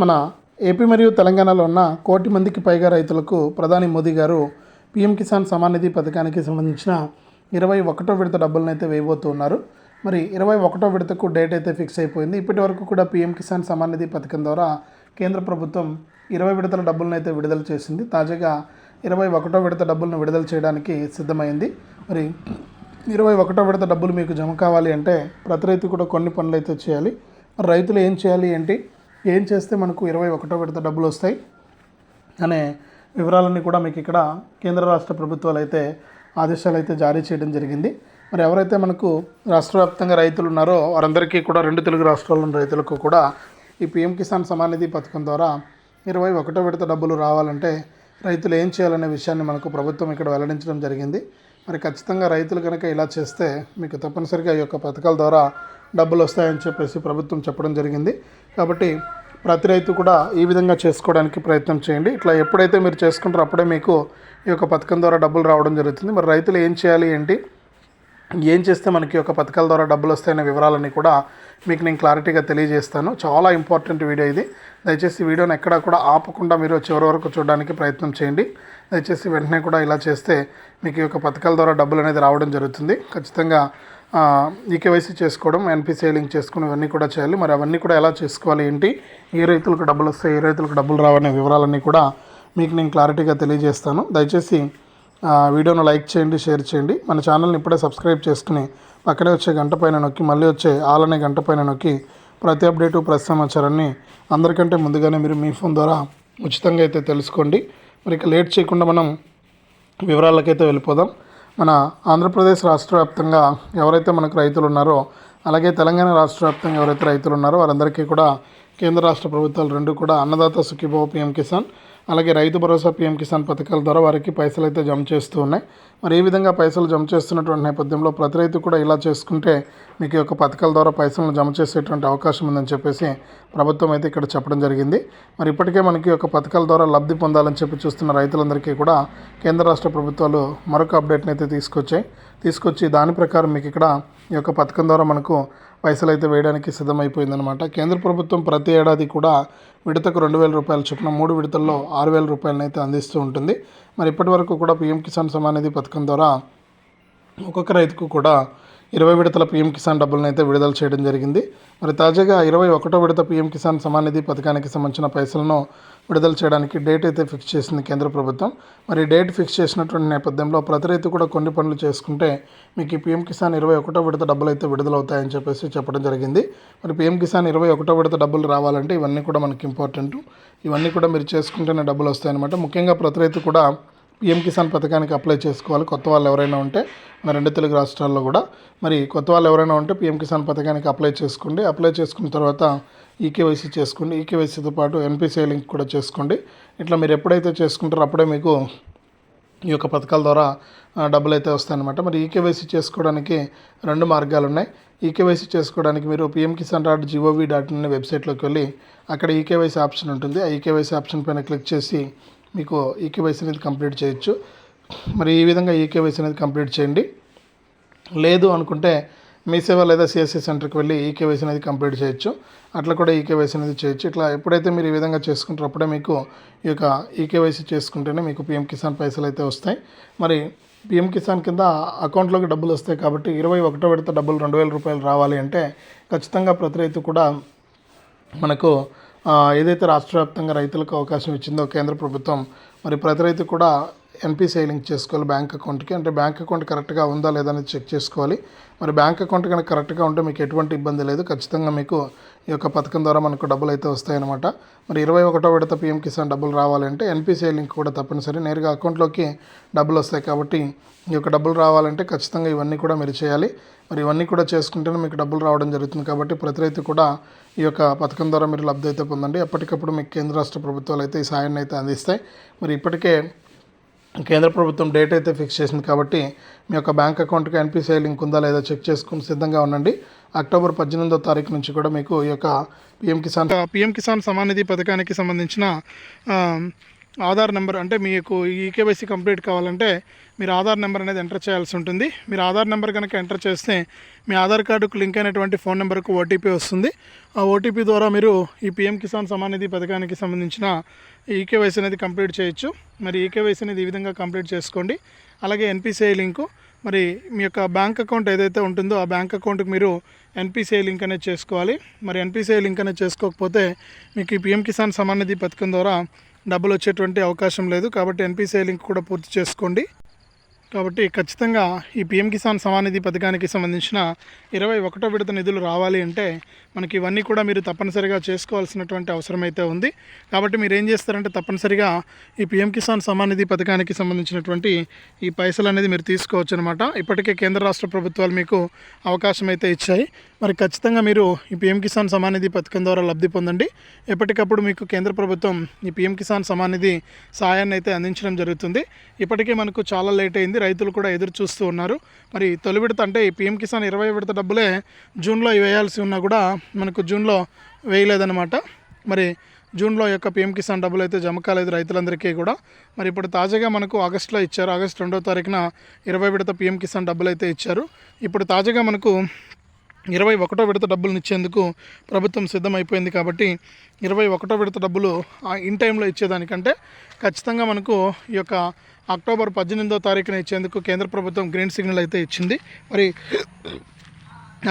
మన ఏపీ మరియు తెలంగాణలో ఉన్న కోటి మందికి పైగా రైతులకు ప్రధాని మోదీ గారు పీఎం కిసాన్ సమాన్ నిధి పథకానికి సంబంధించిన ఇరవై ఒకటో విడత డబ్బులను అయితే వేయబోతూ ఉన్నారు. మరి ఇరవై ఒకటో విడతకు డేట్ అయితే ఫిక్స్ అయిపోయింది. ఇప్పటి వరకు కూడా పీఎం కిసాన్ సమాన్ నిధి పథకం ద్వారా కేంద్ర ప్రభుత్వం ఇరవై విడతల డబ్బులను అయితే విడుదల చేసింది. తాజాగా ఇరవై ఒకటో విడత డబ్బులను విడుదల చేయడానికి సిద్ధమైంది. మరి ఇరవై ఒకటో విడత డబ్బులు మీకు జమ కావాలి అంటే ప్రతి రైతు కూడా కొన్ని పనులు అయితే చేయాలి. మరి రైతులు ఏం చేయాలి ఏంటి? ఏం చేస్తే మనకు ఇరవై ఒకటో విడత డబ్బులు వస్తాయి అనే వివరాలన్నీ కూడా మీకు ఇక్కడ కేంద్ర రాష్ట్ర ప్రభుత్వాలు అయితే ఆదేశాలు అయితే జారీ చేయడం జరిగింది. మరి ఎవరైతే మనకు రాష్ట్ర వ్యాప్తంగా రైతులు ఉన్నారో వారందరికీ కూడా రెండు తెలుగు రాష్ట్రాల్లోని రైతులకు కూడా ఈ పీఎం కిసాన్ సమాన్ నిధి పథకం ద్వారా ఇరవై ఒకటో విడత డబ్బులు రావాలంటే రైతులు ఏం చేయాలనే విషయాన్ని మనకు ప్రభుత్వం ఇక్కడ వెల్లడించడం జరిగింది. మరి ఖచ్చితంగా రైతులు కనుక ఇలా చేస్తే మీకు తప్పనిసరిగా ఈ యొక్క పథకాల ద్వారా డబ్బులు వస్తాయని చెప్పేసి ప్రభుత్వం చెప్పడం జరిగింది. కాబట్టి ప్రతి రైతు కూడా ఈ విధంగా చేసుకోవడానికి ప్రయత్నం చేయండి. ఇట్లా ఎప్పుడైతే మీరు చేసుకుంటారో అప్పుడే మీకు ఈ యొక్క పథకం ద్వారా డబ్బులు రావడం జరుగుతుంది. మరి రైతులు ఏం చేయాలి ఏంటి? ఏం చేస్తే మనకి ఒక పథకాల ద్వారా డబ్బులు వస్తాయనే వివరాలన్నీ కూడా మీకు నేను క్లారిటీగా తెలియజేస్తాను. చాలా ఇంపార్టెంట్ వీడియో ఇది. దయచేసి వీడియోని ఎక్కడా కూడా ఆపకుండా మీరు చివరి వరకు చూడడానికి ప్రయత్నం చేయండి. దయచేసి వెంటనే కూడా ఇలా చేస్తే మీకు ఈ యొక్క పథకాల ద్వారా డబ్బులు అనేది రావడం జరుగుతుంది. ఖచ్చితంగా ఈకేవైసీ చేసుకోవడం ఎన్పిసిఐ లింక్ చేసుకుని ఇవన్నీ కూడా చేయాలి. మరి అవన్నీ కూడా ఎలా చేసుకోవాలి ఏంటి? ఏ రైతులకు డబ్బులు వస్తాయి? ఏ రైతులకు డబ్బులు రావనే వివరాలన్నీ కూడా మీకు నేను క్లారిటీగా తెలియజేస్తాను. దయచేసి వీడియోను లైక్ చేయండి షేర్ చేయండి. మన ఛానల్ని ఇప్పుడే సబ్స్క్రైబ్ చేసుకుని పక్కనే వచ్చే గంట పైన నొక్కి మళ్ళీ వచ్చే ఆల్ అనే గంట పైన నొక్కి ప్రతి అప్డేటు ప్రతి సమాచారాన్ని అందరికంటే ముందుగానే మీరు మీ ఫోన్ ద్వారా ఉచితంగా అయితే తెలుసుకోండి. మరి ఇక లేట్ చేయకుండా మనం వివరాలకైతే వెళ్ళిపోదాం. మన ఆంధ్రప్రదేశ్ రాష్ట్ర వ్యాప్తంగా ఎవరైతే మనకు రైతులు ఉన్నారో అలాగే తెలంగాణ రాష్ట్ర వ్యాప్తంగా ఎవరైతే రైతులు ఉన్నారో వారందరికీ కూడా కేంద్ర రాష్ట్ర ప్రభుత్వాలు రెండు కూడా అన్నదాత సుఖీభవ పిఎం కిసాన్ అలాగే రైతు భరోసా పిఎం కిసాన్ పథకాల ద్వారా వారికి పైసలు అయితే జమ చేస్తూ ఉన్నాయి. మరి ఈ విధంగా పైసలు జమ చేస్తున్నటువంటి నేపథ్యంలో ప్రతి రైతు కూడా ఇలా చేసుకుంటే మీకు ఈ యొక్క పథకాల ద్వారా పైసలను జమ చేసేటువంటి అవకాశం ఉందని చెప్పేసి ప్రభుత్వం అయితే ఇక్కడ చెప్పడం జరిగింది. మరి ఇప్పటికే మనకి ఒక యొక్క పథకాల ద్వారా లబ్ధి పొందాలని చెప్పి చూస్తున్న రైతులందరికీ కూడా కేంద్ర రాష్ట్ర ప్రభుత్వాలు మరొక అప్డేట్ని అయితే తీసుకొచ్చాయి. తీసుకొచ్చి దాని ప్రకారం మీకు ఇక్కడ ఈ యొక్క పథకం ద్వారా మనకు పైసలు అయితే వేయడానికి సిద్ధమైపోయిందనమాట కేంద్ర ప్రభుత్వం ప్రతి ఏడాది కూడా విడతకు రెండు వేల రూపాయల చొప్పున మూడు విడతల్లో ఆరు వేల రూపాయలను అయితే అందిస్తూ ఉంటుంది. మరి ఇప్పటి వరకు కూడా పీఎం కిసాన్ సమాన్ నిధి పథకం ద్వారా ఒక్కొక్క రైతుకు కూడా ఇరవై విడతల పీఎం కిసాన్ డబ్బులను అయితే విడుదల చేయడం జరిగింది. మరి తాజాగా ఇరవై ఒకటో విడత పీఎం కిసాన్ సమానిధి పథకానికి సంబంధించిన పైసలను విడుదల చేయడానికి డేట్ అయితే ఫిక్స్ చేసింది కేంద్ర ప్రభుత్వం. మరి డేట్ ఫిక్స్ చేసినటువంటి నేపథ్యంలో ప్రతి రైతు కూడా కొన్ని పనులు చేసుకుంటే మీకు ఈ పీఎం కిసాన్ ఇరవై ఒకటో విడత డబ్బులు అయితే విడుదలవుతాయని చెప్పేసి చెప్పడం జరిగింది. మరి పీఎం కిసాన్ ఇరవై ఒకటో విడత డబ్బులు రావాలంటే ఇవన్నీ కూడా మనకి ఇంపార్టెంట్. ఇవన్నీ కూడా మీరు చేసుకుంటేనే డబ్బులు వస్తాయన్నమాట. ముఖ్యంగా ప్రతి రైతు కూడా పిఎం కిసాన్ పథకానికి అప్లై చేసుకోవాలి. కొత్త వాళ్ళు ఎవరైనా ఉంటే మన రెండు తెలుగు రాష్ట్రాల్లో కూడా. మరి కొత్త వాళ్ళు ఎవరైనా ఉంటే పిఎం కిసాన్ పథకానికి అప్లై చేసుకోండి. అప్లై చేసుకున్న తర్వాత ఈకేవైసీ చేసుకోండి. ఈకేవైసీతో పాటు ఎన్పిసిఐ లింక్ కూడా చేసుకోండి. ఇట్లా మీరు ఎప్పుడైతే చేసుకుంటారో అప్పుడే మీకు ఈ యొక్క పథకాల ద్వారా డబ్బులు అయితే వస్తాయన్నమాట. మరి ఈకేవైసీ చేసుకోవడానికి రెండు మార్గాలు ఉన్నాయి. ఈకేవైసీ చేసుకోవడానికి మీరు PM Kisan dot gov dot in వెబ్సైట్లోకి వెళ్ళి అక్కడ ఈకేవైసీ ఆప్షన్ ఉంటుంది. ఆ ఈకేవైసీ ఆప్షన్ పైన క్లిక్ చేసి మీకు ఈకేవైసీ అనేది కంప్లీట్ చేయొచ్చు. మరి ఈ విధంగా ఈకేవైసీ అనేది కంప్లీట్ చేయండి. లేదు అనుకుంటే మీ సేవ లేదా సిఎస్సి సెంటర్కి వెళ్ళి ఈకేవైసీ అనేది కంప్లీట్ చేయొచ్చు. అట్లా కూడా ఈకేవైసీ అనేది చేయొచ్చు. ఇట్లా ఎప్పుడైతే మీరు ఈ విధంగా చేసుకుంటారో అప్పుడే మీకు ఈ యొక్క ఈకేవైసీ చేసుకుంటేనే మీకు పిఎం కిసాన్ పైసలు అయితే వస్తాయి. మరి పిఎం కిసాన్ కింద అకౌంట్లోకి డబ్బులు వస్తాయి కాబట్టి ఇరవై ఒకటో విడత డబ్బులు రెండు వేల రూపాయలు రావాలి అంటే ఖచ్చితంగా ప్రతి రైతు కూడా మనకు ఏదైతే రాష్ట్ర వ్యాప్తంగా రైతులకు అవకాశం ఇచ్చిందో కేంద్ర ప్రభుత్వం మరి ప్రతి రైతు కూడా ఎన్పిసిఐ లింక్ చేసుకోవాలి బ్యాంక్ అకౌంట్కి. అంటే బ్యాంక్ అకౌంట్ కరెక్ట్గా ఉందా లేదా అనేది చెక్ చేసుకోవాలి. మరి బ్యాంక్ అకౌంట్ కనుక కరెక్ట్గా ఉంటే మీకు ఎటువంటి ఇబ్బంది లేదు. ఖచ్చితంగా మీకు ఈ యొక్క పథకం ద్వారా మనకు డబ్బులు అయితే వస్తాయన్నమాట. మరి ఇరవై ఒకటో విడత పిఎం కిసాన్ డబ్బులు రావాలంటే ఎన్పిసిఐ లింక్ కూడా తప్పనిసరి. నేరుగా అకౌంట్లోకి డబ్బులు వస్తాయి కాబట్టి ఈ యొక్క డబ్బులు రావాలంటే ఖచ్చితంగా ఇవన్నీ కూడా మీరు చేయాలి. మరి ఇవన్నీ కూడా చేసుకుంటేనే మీకు డబ్బులు రావడం జరుగుతుంది కాబట్టి ప్రతి రైతు కూడా ఈ యొక్క పథకం ద్వారా మీరు లబ్ధి అయితే పొందండి. ఎప్పటికప్పుడు మీకు కేంద్ర రాష్ట్ర ప్రభుత్వాలు అయితే ఈ సాయాన్ని అయితే అందిస్తాయి. మరి ఇప్పటికే కేంద్ర ప్రభుత్వం డేట్ అయితే ఫిక్స్ చేసింది కాబట్టి మీ యొక్క బ్యాంక్ అకౌంట్కి ఎన్పిసిఐ లింక్ ఉందా లేదా చెక్ చేసుకుని సిద్ధంగా ఉండండి. అక్టోబర్ పద్దెనిమిదో తారీఖు నుంచి కూడా మీకు ఈ యొక్క పిఎం కిసాన్ పిఎం కిసాన్ సమానిధి పథకానికి సంబంధించిన ఆధార్ నెంబర్ అంటే మీకు ఈకేవైసీ కంప్లీట్ కావాలంటే మీరు ఆధార్ నెంబర్ అనేది ఎంటర్ చేయాల్సి ఉంటుంది. మీరు ఆధార్ నెంబర్ కనుక ఎంటర్ చేస్తే మీ ఆధార్ కార్డుకు లింక్ అయినటువంటి ఫోన్ నెంబర్కు ఓటీపీ వస్తుంది. ఆ ఓటీపీ ద్వారా మీరు ఈ పిఎం కిసాన్ సమాన్ నిధి పథకానికి సంబంధించిన ఈకేవైసీ అనేది కంప్లీట్ చేయొచ్చు. మరి ఈకేవైసీ అనేది ఈ విధంగా కంప్లీట్ చేసుకోండి. అలాగే ఎన్పిసిఐ లింకు మరి మీ యొక్క బ్యాంక్ అకౌంట్ ఏదైతే ఉంటుందో ఆ బ్యాంక్ అకౌంట్కి మీరు ఎన్పిసిఐ లింక్ అనేది చేసుకోవాలి. మరి ఎన్పిసిఐ లింక్ అనేది చేసుకోకపోతే మీకు ఈ పిఎం కిసాన్ సమాన్ నిధి పథకం ద్వారా డబ్బులు వచ్చేటువంటి అవకాశం లేదు. కాబట్టి ఎన్పిసిఐ లింక్ కూడా పూర్తి చేసుకోండి. కాబట్టి ఖచ్చితంగా ఈ పిఎం కిసాన్ సమానిధి పథకానికి సంబంధించిన ఇరవై ఒకటో విడత నిధులు రావాలి అంటే మనకి ఇవన్నీ కూడా మీరు తప్పనిసరిగా చేసుకోవాల్సినటువంటి అవసరం అయితే ఉంది. కాబట్టి మీరు ఏం చేస్తారంటే తప్పనిసరిగా ఈ పిఎం కిసాన్ సమానిధి పథకానికి సంబంధించినటువంటి ఈ పైసలు అనేది మీరు తీసుకోవచ్చు అనమాట ఇప్పటికే కేంద్ర రాష్ట్ర ప్రభుత్వాలు మీకు అవకాశం అయితే ఇచ్చాయి. మరి ఖచ్చితంగా మీరు ఈ పిఎం కిసాన్ సమానిధి పథకం ద్వారా లబ్ధి పొందండి. ఎప్పటికప్పుడు మీకు కేంద్ర ప్రభుత్వం ఈ పిఎం కిసాన్ సమానిధి సాయాన్ని అయితే అందించడం జరుగుతుంది. ఇప్పటికే మనకు చాలా లేట్ అయింది. రైతులు కూడా ఎదురు చూస్తూ ఉన్నారు. మరి తొలి విడత అంటే ఈ పిఎం కిసాన్ ఇరవై విడత డబ్బులే జూన్లో వేయాల్సి ఉన్నా కూడా మనకు జూన్లో వేయలేదన్నమాట. మరి జూన్లో యొక్క పిఎం కిసాన్ డబ్బులు అయితే జమ కాలేదు రైతులందరికీ కూడా. మరి ఇప్పుడు తాజాగా మనకు ఆగస్టులో ఇచ్చారు. ఆగస్ట్ రెండో తారీఖున ఇరవై విడత పిఎం కిసాన్ డబ్బులు అయితే ఇచ్చారు. ఇప్పుడు తాజాగా మనకు ఇరవై ఒకటో విడత డబ్బులను ఇచ్చేందుకు ప్రభుత్వం సిద్ధమైపోయింది కాబట్టి ఇరవై ఒకటో విడత డబ్బులు ఆ ఇన్ టైంలో ఇచ్చేదానికంటే ఖచ్చితంగా మనకు ఈ యొక్క అక్టోబర్ పద్దెనిమిదో తారీఖున ఇచ్చేందుకు కేంద్ర ప్రభుత్వం గ్రీన్ సిగ్నల్ అయితే ఇచ్చింది. మరి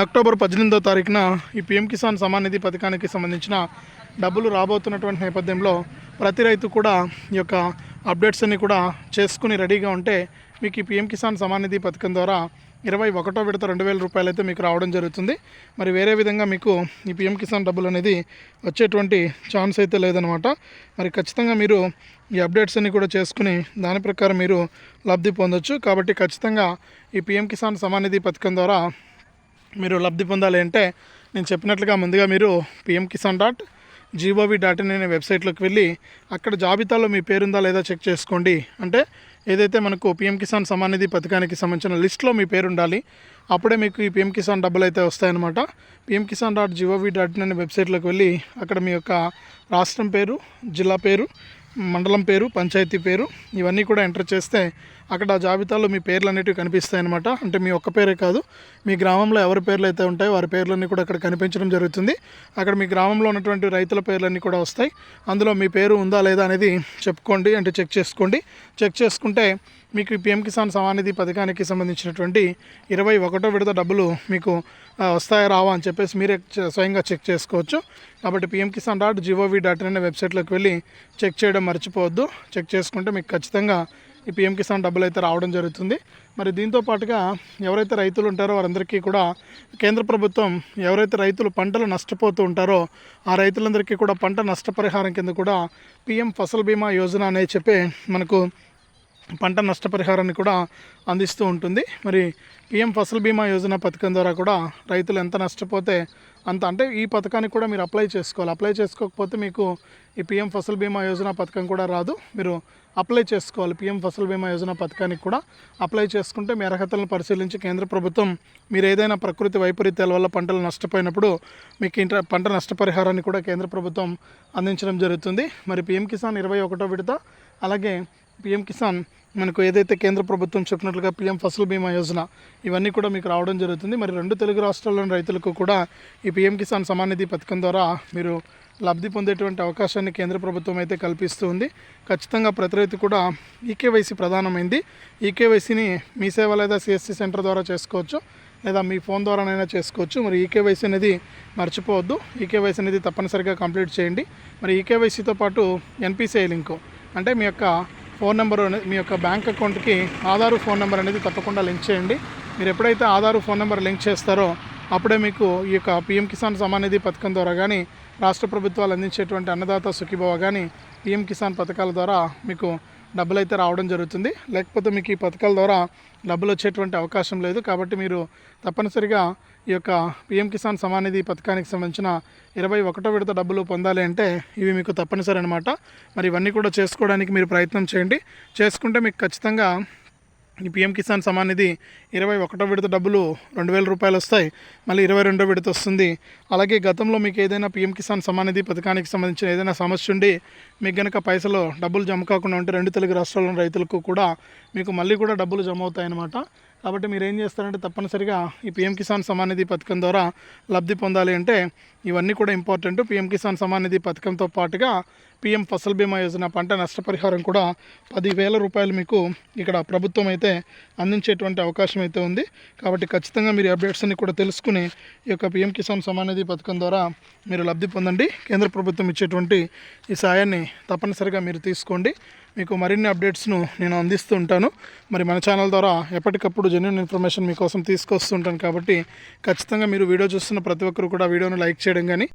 అక్టోబర్ పద్దెనిమిదో తారీఖున ఈ పిఎం కిసాన్ సమాన్ నిధి పథకానికి సంబంధించిన డబ్బులు రాబోతున్నటువంటి నేపథ్యంలో ప్రతి రైతు కూడా ఈ యొక్క అప్డేట్స్ అన్ని కూడా చేసుకుని రెడీగా ఉంటే మీకు ఈ పిఎం కిసాన్ సమాన్ నిధి పథకం ద్వారా ఇరవై ఒకటో విడత రెండు వేల రూపాయలు అయితే మీకు రావడం జరుగుతుంది. మరి వేరే విధంగా మీకు ఈ పిఎం కిసాన్ డబ్బులు అనేది వచ్చేటువంటి ఛాన్స్ అయితే లేదనమాట మరి ఖచ్చితంగా మీరు ఈ అప్డేట్స్ అన్ని కూడా చేసుకుని దాని ప్రకారం మీరు లబ్ధి పొందొచ్చు. కాబట్టి ఖచ్చితంగా ఈ పిఎం కిసాన్ సమాన్ నిధి పథకం ద్వారా మీరు లబ్ధి పొందాలి అంటే నేను చెప్పినట్లుగా ముందుగా మీరు PM Kisan dot gov dot in అనే వెబ్సైట్లోకి వెళ్ళి అక్కడ జాబితాలో మీ పేరుందా లేదా చెక్ చేసుకోండి. అంటే ఏదైతే మనకు పిఎం కిసాన్ సమాన్ నిధి పథకానికి సంబంధించిన లిస్ట్లో మీ పేరు ఉండాలి అప్పుడే మీకు ఈ పిఎం కిసాన్ డబ్బులు అయితే వస్తాయన్నమాట. PM Kisan dot gov dot in అనే వెబ్సైట్లోకి వెళ్ళి అక్కడ మీ యొక్క రాష్ట్రం పేరు జిల్లా పేరు మండలం పేరు పంచాయతీ పేరు ఇవన్నీ కూడా ఎంటర్ చేస్తే అక్కడ ఆ జాబితాలో మీ పేర్లు అనేటివి కనిపిస్తాయి అనమాట అంటే మీ ఒక్క పేరే కాదు మీ గ్రామంలో ఎవరి పేర్లు అయితే ఉంటాయో వారి పేర్లన్నీ కూడా అక్కడ కనిపించడం జరుగుతుంది. అక్కడ మీ గ్రామంలో ఉన్నటువంటి రైతుల పేర్లన్నీ కూడా వస్తాయి. అందులో మీ పేరు ఉందా లేదా అనేది చెప్పుకోండి అంటే చెక్ చేసుకోండి. చెక్ చేసుకుంటే మీకు ఈ పిఎం కిసాన్ సమానిధి పథకానికి సంబంధించినటువంటి ఇరవై ఒకటో విడత డబ్బులు మీకు వస్తాయా రావా అని చెప్పేసి మీరే స్వయంగా చెక్ చేసుకోవచ్చు. కాబట్టి PM Kisan dot gov dot in అనే వెబ్సైట్లోకి వెళ్ళి చెక్ చేయడం మర్చిపోవద్దు. చెక్ చేసుకుంటే మీకు ఖచ్చితంగా ఈ పిఎం కిసాన్ డబ్బులు అయితే రావడం జరుగుతుంది. మరి దీంతో పాటుగా ఎవరైతే రైతులు ఉంటారో వారందరికీ కూడా కేంద్ర ప్రభుత్వం ఎవరైతే రైతులు పంటలు నష్టపోతూ ఉంటారో ఆ రైతులందరికీ కూడా పంట నష్టపరిహారం కింద కూడా పిఎం ఫసల్ బీమా యోజన అనే చెప్పి మనకు పంట నష్టపరిహారాన్ని కూడా అందిస్తూ ఉంటుంది. మరి పిఎం ఫసల్ బీమా యోజన పథకం ద్వారా కూడా రైతులు ఎంత నష్టపోతే అంత అంటే ఈ పథకానికి కూడా మీరు అప్లై చేసుకోవాలి. అప్లై చేసుకోకపోతే మీకు ఈ పిఎం ఫసల్ బీమా యోజన పథకం కూడా రాదు. మీరు అప్లై చేసుకోవాలి. పిఎం ఫసల్ బీమా యోజన పథకానికి కూడా అప్లై చేసుకుంటే మీ అర్హతలను పరిశీలించి కేంద్ర ప్రభుత్వం మీరు ఏదైనా ప్రకృతి వైపరీత్యాల వల్ల పంటలు నష్టపోయినప్పుడు మీకు ఇంట పంట నష్టపరిహారాన్ని కూడా కేంద్ర ప్రభుత్వం అందించడం జరుగుతుంది. మరి పిఎం కిసాన్ ఇరవై ఒకటో విడత అలాగే పిఎం కిసాన్ మనకు ఏదైతే కేంద్ర ప్రభుత్వం చెప్పినట్లుగా పిఎం ఫసల్ బీమా యోజన ఇవన్నీ కూడా మీకు రావడం జరుగుతుంది. మరి రెండు తెలుగు రాష్ట్రాల్లోని రైతులకు కూడా ఈ పిఎం కిసాన్ సమాన్ నిధి పథకం ద్వారా మీరు లబ్ధి పొందేటువంటి అవకాశాన్ని కేంద్ర ప్రభుత్వం అయితే కల్పిస్తుంది. ఖచ్చితంగా ప్రతి రైతు కూడా ఈకేవైసీ ప్రధానమైంది. ఈకేవైసీని మీ సేవ లేదా సిఎస్సి సెంటర్ ద్వారా చేసుకోవచ్చు లేదా మీ ఫోన్ ద్వారానైనా చేసుకోవచ్చు. మరి ఈకేవైసీ అనేది మర్చిపోవద్దు. ఈకేవైసీ అనేది తప్పనిసరిగా కంప్లీట్ చేయండి. మరి ఈకేవైసీతో పాటు ఎన్పిసిఐ లింకు. అంటే మీ యొక్క ఫోన్ నెంబర్ అనేది మీ యొక్క బ్యాంక్ అకౌంట్కి ఆధారు ఫోన్ నెంబర్ అనేది తప్పకుండా లింక్ చేయండి. మీరు ఎప్పుడైతే ఆధారు ఫోన్ నెంబర్ లింక్ చేస్తారో అప్పుడే మీకు ఈ యొక్క పిఎం కిసాన్ సమాన్ నిధి పథకం ద్వారా కానీ రాష్ట్ర ప్రభుత్వాలు అందించేటువంటి అన్నదాత సుఖీభవ కానీ పిఎం కిసాన్ పథకాల ద్వారా మీకు డబ్బులు అయితే రావడం జరుగుతుంది. లేకపోతే మీకు ఈ పథకాల ద్వారా డబ్బులు వచ్చేటువంటి అవకాశం లేదు. కాబట్టి మీరు తప్పనిసరిగా ఈ యొక్క పిఎం కిసాన్ సమానిధి పథకానికి సంబంధించిన ఇరవై ఒకటో విడత డబ్బులు పొందాలి అంటే ఇవి మీకు తప్పనిసరి అనమాట మరి ఇవన్నీ కూడా చేసుకోవడానికి మీరు ప్రయత్నం చేయండి. చేసుకుంటే మీకు ఖచ్చితంగా ఈ పిఎం కిసాన్ సమాన్ నిధి ఇరవై ఒకటో విడత డబ్బులు రెండు వేల రూపాయలు వస్తాయి. మళ్ళీ ఇరవై రెండో విడత వస్తుంది. అలాగే గతంలో మీకు ఏదైనా పిఎం కిసాన్ సమాన్ నిధి పథకానికి సంబంధించిన ఏదైనా సమస్య ఉండి మీకు గనక పైసలు డబ్బులు జమ కాకుండా ఉంటే రెండు తెలుగు రాష్ట్రాల్లోని రైతులకు కూడా మీకు మళ్ళీ కూడా డబ్బులు జమ అవుతాయన్నమాట. కాబట్టి మీరు ఏం చేస్తారంటే తప్పనిసరిగా ఈ పిఎం కిసాన్ సమాన్ నిధి పథకం ద్వారా లబ్ధి పొందాలి అంటే ఇవన్నీ కూడా ఇంపార్టెంట్ పిఎం కిసాన్ సమాన్ నిధి పథకంతో పాటుగా పిఎం ఫసల్ బీమా యోజన పంట నష్టపరిహారం కూడా పదివేల రూపాయలు మీకు ఇక్కడ ప్రభుత్వం అయితే అందించేటువంటి అవకాశం అయితే ఉంది. కాబట్టి ఖచ్చితంగా మీరు అప్డేట్స్ని అప్డేట్స్ అన్ని కూడా తెలుసుకుని ఈ యొక్క పిఎం కిసాన్ సమాన్ నిధి పథకం ద్వారా మీరు లబ్ధి పొందండి. కేంద్ర ప్రభుత్వం ఇచ్చేటువంటి ఈ సాయాన్ని తప్పనిసరిగా మీరు తీసుకోండి. మీకు మరిన్ని అప్డేట్స్ను నేను అందిస్తూ ఉంటాను. మరి మన ఛానల్ ద్వారా ఎప్పటికప్పుడు జెన్యున్ ఇన్ఫర్మేషన్ మీకోసం తీసుకొస్తుంటాను కాబట్టి ఖచ్చితంగా మీరు వీడియో చూస్తున్న ప్రతి ఒక్కరు కూడా వీడియోను లైక్ చేయడం కానీ